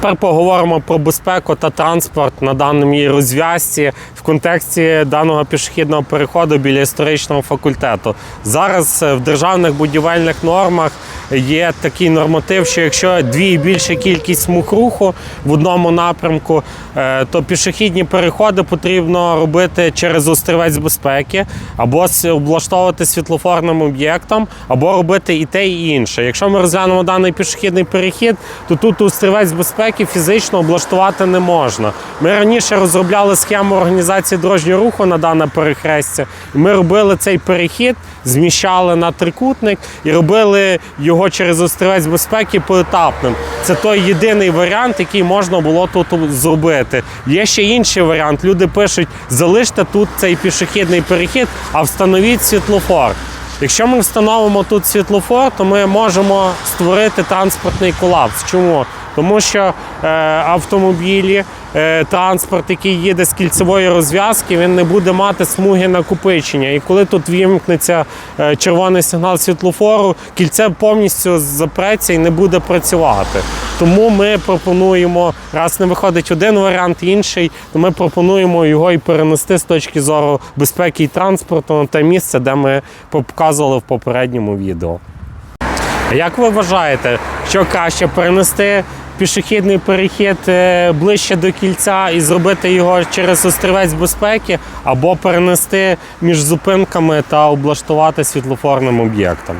Тепер поговоримо про безпеку та транспорт на даній розв'язці в контексті даного пішохідного переходу біля історичного факультету. Зараз е, в державних будівельних нормах є такий норматив, що якщо дві і більше кількість смуг руху в одному напрямку, е, то пішохідні переходи потрібно робити через острівець безпеки, або облаштовувати світлофорним об'єктом, або робити і те, і інше. Якщо ми розглянемо даний пішохідний перехід, то тут острівець безпеки фізично облаштувати не можна. Ми раніше розробляли схему організації дорожнього руху на дане перехрестя, ми робили цей перехід, зміщали на трикутник і робили його через острівець безпеки поетапним. Це той єдиний варіант, який можна було тут зробити. Є ще інший варіант. Люди пишуть: залиште тут цей пішохідний перехід, а встановіть світлофор. Якщо ми встановимо тут світлофор, то ми можемо створити транспортний колапс. Чому? Тому що е, автомобілі, е, транспорт, який їде з кільцевої розв'язки, він не буде мати смуги накопичення. І коли тут вімкнеться е, червоний сигнал світлофору, кільце повністю запреться і не буде працювати. Тому ми пропонуємо, раз не виходить один варіант, інший, то ми пропонуємо його і перенести з точки зору безпеки і транспорту на те місце, де ми показували в попередньому відео. Як ви вважаєте, що краще перенести пішохідний перехід е, ближче до кільця і зробити його через острівець безпеки, або перенести між зупинками та облаштувати світлофорним об'єктом?